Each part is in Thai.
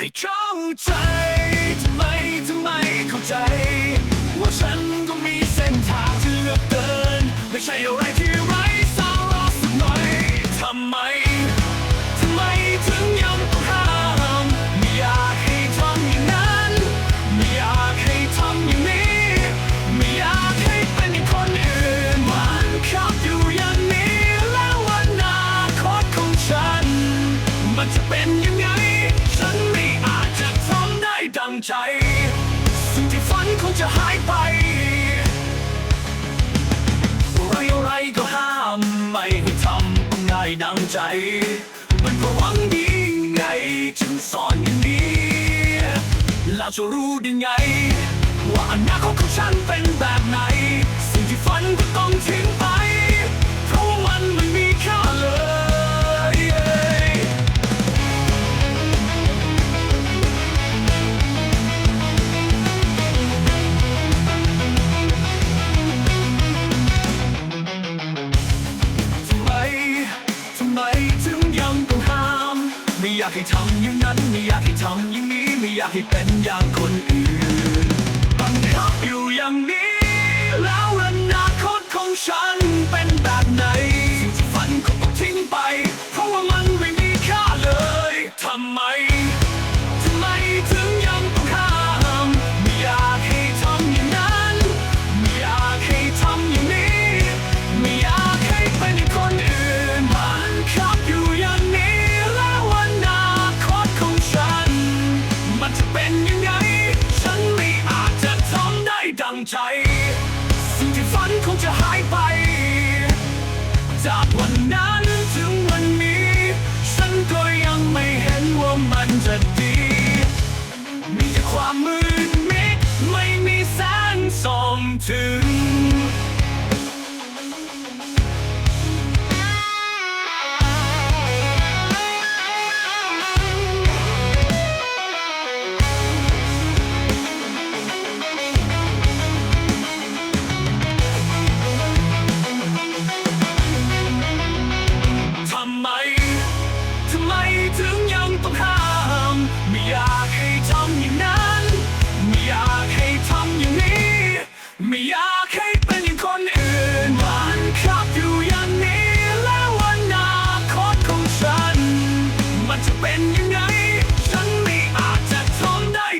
你就在 ใจ สิ่งที่ฝันคงจะหายไปอะไรอะไรก็ห้ามไม่ให้ทำง่ายดังใจ มันเพระหวังดีไง จึงสอนอย่างนี้แล้วจะรู้ได้ไงากให้ทำอย่างนั้นไม่อยากให้ทำอย่างนี้ไม่อยากให้เป็นอย่างคนอื่นบังคับอยู่อย่างนี้ แล้วอนาคตของฉัน คงจะหายไป จากวันนั้นถึงวันนี้ ฉันก็ยังไม่เห็นว่ามันจะดี มีแต่ความมืดมิดไม่มีแสงส่องถึง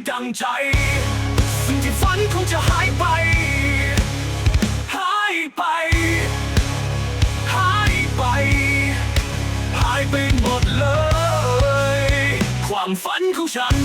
ดังใจ สิ่งที่ฝันคงจะหายไป หายไป หายไป หายไปหมดเลย ความฝันของฉัน